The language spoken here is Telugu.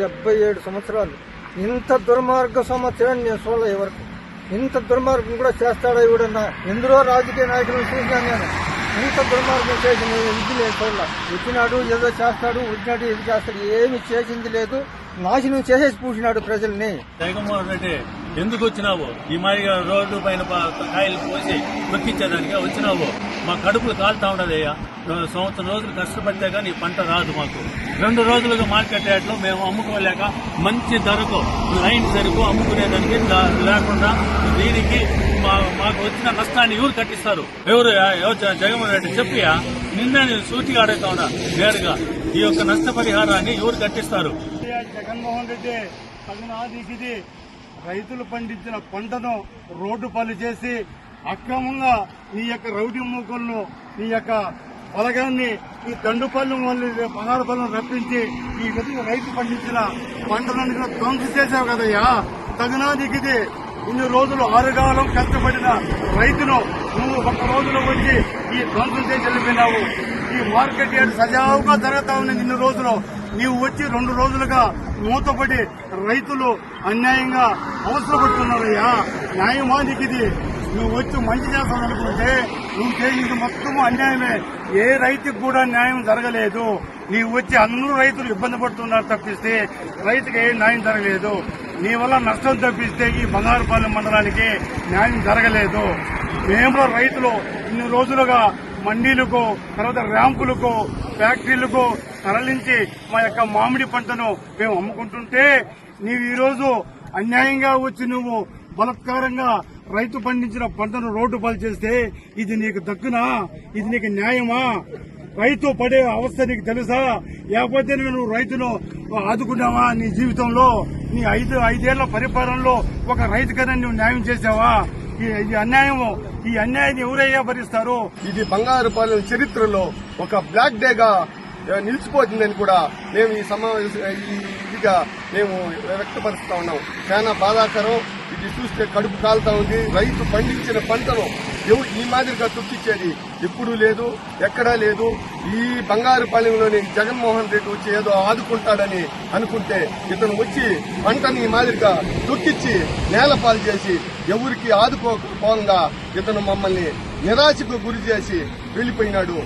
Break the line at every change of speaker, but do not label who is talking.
డెబ్బై ఏడు సంవత్సరాలు. ఇంత దుర్మార్గ సంవత్సరాన్ని నేను చూడలే వరకు. ఇంత దుర్మార్గం కూడా చేస్తాడా ఇవిడన్నా ఎందరో రాజకీయ నాయకులను చూసినాను నేను. ఇంత దుర్మార్గం చేసిన ఇది లేదు చూడలే? వచ్చినాడు ఏదో చేస్తాడు వచ్చినాడు ఇది చేస్తాడు ఏమి చేసింది లేదు. నాశనం చేసేసి పూసినాడు ప్రజల్ని.
జగన్మోహన్ రెడ్డి ఎందుకు వచ్చినావు? ఈ మాదిరిగా రోడ్డు పైన కాయలు పోసి నొక్కించేదానికి వచ్చినావు? మా కడుపులు కాలుతా ఉండదయ్యా సంవత్సరం రోజులు కష్టపడితే కానీ పంట రాదు మాకు. రెండు రోజులుగా మార్కెట్ రేట్లో మేము అమ్ముకోలేక మంచి ధరకు లైన్ ధరకు అమ్ముకునేదానికి లేకుండా దీనికి మా మాకు వచ్చిన నష్టాన్ని ఎవరు కట్టిస్తారు? ఎవరు ఎవరు జగన్మోహన్ రెడ్డి చెప్పియా? నిన్న నేను సూటిగా అడుగుతా ఉన్నా నేరుగా. ఈ యొక్క నష్టపరిహారాన్ని ఎవరు కట్టిస్తారు?
జగన్మోహన్ రెడ్డి తగినాదికి రైతులు పండించిన పంటను రోడ్డు పాలు చేసి అక్రమంగా నీ యొక్క రౌడీ మూకలను నీ యొక్క బలగాన్ని ఈ దండుపల్లి వాళ్ళు బంగారుపల్లిని రప్పించి ఈ విధంగా రైతు పండించిన పంటలను కూడా ధ్వంసం చేశావు కదయ్యా. తగినాదికి ఇన్ని రోజులు ఆరుగాలం కష్టపడిన రైతును నువ్వు ఒక రోజులో వచ్చి ఈ ధ్వంసం చేసి వెళ్ళిపోయినావు. ఈ మార్కెట్ యార్డ్ సజావుగా జరుగుతా ఉన్నది ఇన్ని రోజులు. నీవు వచ్చి రెండు రోజులుగా మూతపడి రైతులు అన్యాయంగా అవసరపడుతున్నారయ్యా న్యాయమానికి ఇది నువ్వు వచ్చి మంచి చేస్తావు అనుకుంటే నువ్వు చేసింది మొత్తం అన్యాయమే. ఏ రైతుకు కూడా న్యాయం జరగలేదు. నీవు వచ్చి అందరూ రైతులు ఇబ్బంది పడుతున్నారు తప్పిస్తే రైతుకి ఏ న్యాయం జరగలేదు. నీ వల్ల నష్టం తప్పిస్తే ఈ బంగారుపాలెం మండలానికి న్యాయం జరగలేదు. మేము రైతులు ఇన్ని రోజులుగా మండీలకు తర్వాత ర్యాంపులకు ఫ్యాక్టరీలకు తరలించి మా యొక్క మామిడి పంటను మేము అమ్ముకుంటుంటే నీవు ఈరోజు అన్యాయంగా వచ్చి నువ్వు బలత్కారంగా రైతు పండించిన పంటను రోడ్డు పాలు చేస్తే ఇది నీకు దక్కునా? ఇది నీకు న్యాయమా? రైతు పడే అవస్థ నీకు తెలుసా? లేకపోతే నువ్వు రైతును ఆదుకున్నావా నీ జీవితంలో? నీ ఐదు ఐదేళ్ళ పరిపాలనలో ఒక రైతుకైనా నువ్వు న్యాయం చేసావా ఈ- ఇది అన్యాయము ఈ అన్యాయాన్ని ఎవరయ్యా భరిస్తారు?
ఇది బంగారు పాలన చరిత్రలో ఒక బ్లాక్ డేగా నిలిచిపోతుందని కూడా మేము ఈ సమావేశ ఈ ఇదిగా మేము వ్యక్తపరుస్తా ఉన్నాం. చాలా బాధాకరం. ఇది చూస్తే కడుపు కాలుతా ఉంది. రైతు పండించిన పంటను ఎవరు ఈ మాదిరిగా తొక్కిచ్చేది ఎప్పుడూ లేదు ఎక్కడా లేదు. ఈ బంగారుపాలెంలోని జగన్మోహన్ రెడ్డి వచ్చి ఏదో ఆదుకుంటాడని అనుకుంటే ఇతను వచ్చి పంటని ఈ మాదిరిగా తొక్కిచ్చి నేలపాలు చేసి ఎవరికి ఆదుకోకపోగా ఇతను మమ్మల్ని నిరాశకు గురి చేసి వెళ్ళిపోయినాడు.